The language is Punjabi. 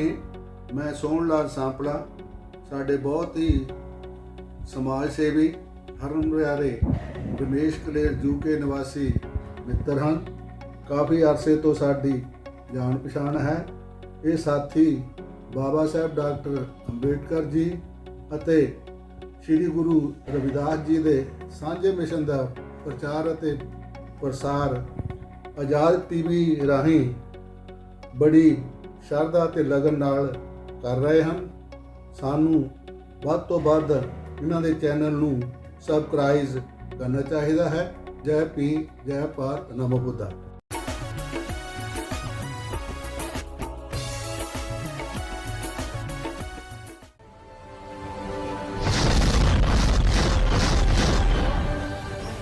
ਮੈਂ ਸੋਹਣ ਲਾਲ ਸਾਂਪਲਾ, ਸਾਡੇ ਬਹੁਤ ਹੀ ਸਮਾਜ ਸੇਵੀ ਹਰਮ ਪਿਆਰੇ ਰਮੇਸ਼ ਕਲੇਰ ਯੂਕੇ ਨਿਵਾਸੀ ਮਿੱਤਰ ਹਨ। ਕਾਫੀ ਅਰਸੇ ਤੋਂ ਸਾਡੀ ਜਾਣ ਪਛਾਣ ਹੈ। ਇਹ ਸਾਥੀ ਬਾਬਾ ਸਾਹਿਬ ਡਾਕਟਰ ਅੰਬੇਡਕਰ ਜੀ ਅਤੇ ਸ੍ਰੀ ਗੁਰੂ ਰਵਿਦਾਸ ਜੀ ਦੇ ਸਾਂਝੇ ਮਿਸ਼ਨ ਦਾ ਪ੍ਰਚਾਰ ਅਤੇ ਪ੍ਰਸਾਰ ਆਜ਼ਾਦ ਟੀਵੀ ਰਾਹੀਂ ਬੜੀ ਸ਼ਰਧਾ ਤੇ ਲਗਨ ਨਾਲ ਕਰ ਰਹੇ ਹਨ। ਸਾਨੂੰ ਵੱਧ ਤੋਂ ਵੱਧ ਇਹਨਾਂ ਦੇ ਚੈਨਲ ਨੂੰ ਸਬਸਕ੍ਰਾਈਬ ਕਰਨਾ ਚਾਹੀਦਾ ਹੈ। ਜੈ ਪੀ ਜੈ ਭਾਰਤ, ਨਮੋ ਬੁੱਧਾ।